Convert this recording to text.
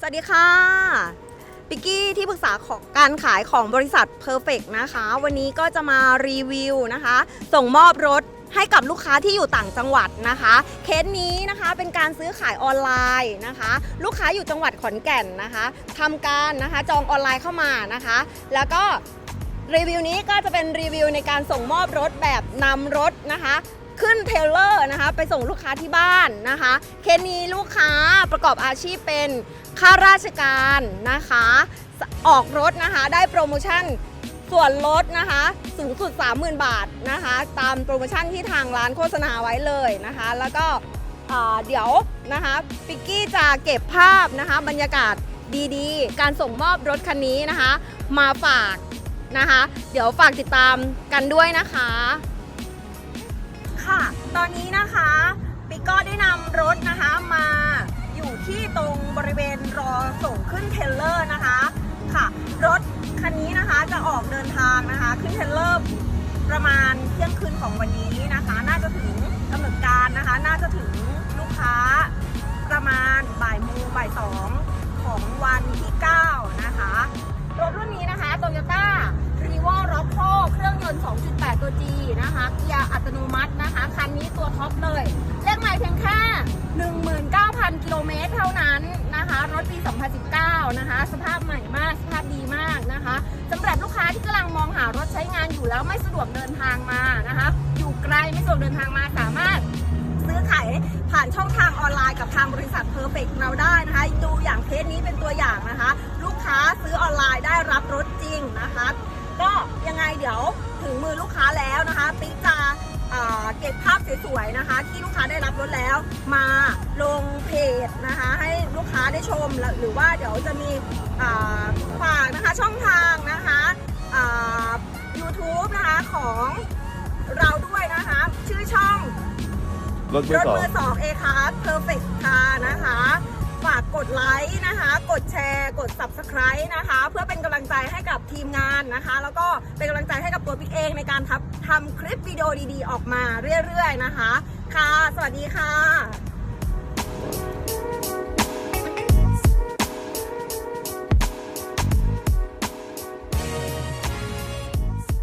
สวัสดีค่ะปิกกี้ที่ปรึกษาของการขายของบริษัท Perfect นะคะ วันนี้ก็จะมารีวิวนะคะ ส่งมอบรถให้กับลูกค้าที่อยู่ต่างจังหวัดนะคะ เคสนี้นะคะเป็นการซื้อขายออนไลน์นะคะ ลูกค้าอยู่จังหวัดขอนแก่นนะคะทำการนะคะจองออนไลน์เข้ามานะคะ แล้วก็รีวิวนี้ก็จะเป็นรีวิวในการส่งมอบรถแบบนำรถนะคะ นเทลเลอร์นะคะไปส่งลูกค้าที่บ้านนะคะเคสนี้ลูกค้าประกอบอาชีพเป็นข้าราชการนะคะ ออกรถนะคะได้โปรโมชั่นส่วนลดนะคะสูงสุด 30,000 บาทนะคะ ตามโปรโมชั่นที่ทางร้านโฆษณาไว้เลยนะคะ แล้วก็เดี๋ยวนะคะปิกกี้จะเก็บภาพนะคะบรรยากาศดีๆ การส่งมอบรถคันนี้นะคะ มาฝากนะคะ เดี๋ยวฝากติดตามกันด้วยนะคะ ตอนนี้นะคะปิกก็ได้นำรถนะคะมาอยู่ที่ตรงบริเวณรอส่งขึ้นเทเลอร์นะคะค่ะ รถคันนี้นะคะจะออกเดินทางนะคะ ขึ้นเทเลอร์ประมาณเที่ยงคืนของ ยนต์ 2.8 ตัว G นะคะเกียร์อัตโนมัตินะคะ คันนี้ตัวท็อปเลย เลขใหม่เพียงแค่ 19,000 กิโลเมตรเท่านั้นนะคะ รถปี 2019 นะคะ สภาพใหม่มาก สภาพดีมากนะคะสำหรับลูกค้าที่กำลังมองหารถใช้งานอยู่แล้วไม่สะดวกเดินทางมานะคะ อยู่ไกลไม่สะดวกเดินทางมาสามารถซื้อขายผ่านช่องทางออนไลน์กับทางบริษัท Perfect เราได้นะคะ ดูอย่างเคสนี้เป็นตัวอย่างนะคะ ลูกค้าซื้อออนไลน์ได้รับรถจริงนะคะ ก็ยังไงเดี๋ยว ถึงมือลูกค้าแล้วนะคะติ๊กจะอ่าเก็บภาพสวยๆนะคะ ที่ลูกค้าได้รับรถแล้ว มาลงเพจนะคะ ให้ลูกค้าได้ชมแล้วหรือว่าเดี๋ยวจะมีอ่าฝากนะคะช่องทางนะคะอ่า YouTube นะคะของเราด้วยนะคะ ชื่อช่องรถมืรอถสองมือสองเอคาร์เพอร์เฟกต์ค่ะนะคะ ฝากกดไลค์นะคะ กดแชร์ กด Subscribe นะคะ เพื่อเป็นกำลังใจให้กับทีมงานนะคะ แล้วก็เป็นกำลังใจให้กับตัวพี่เองในการทำทำคลิปวิดีโอดีๆ ออกมาเรื่อยๆนะคะ ค่ะ สวัสดีค่ะ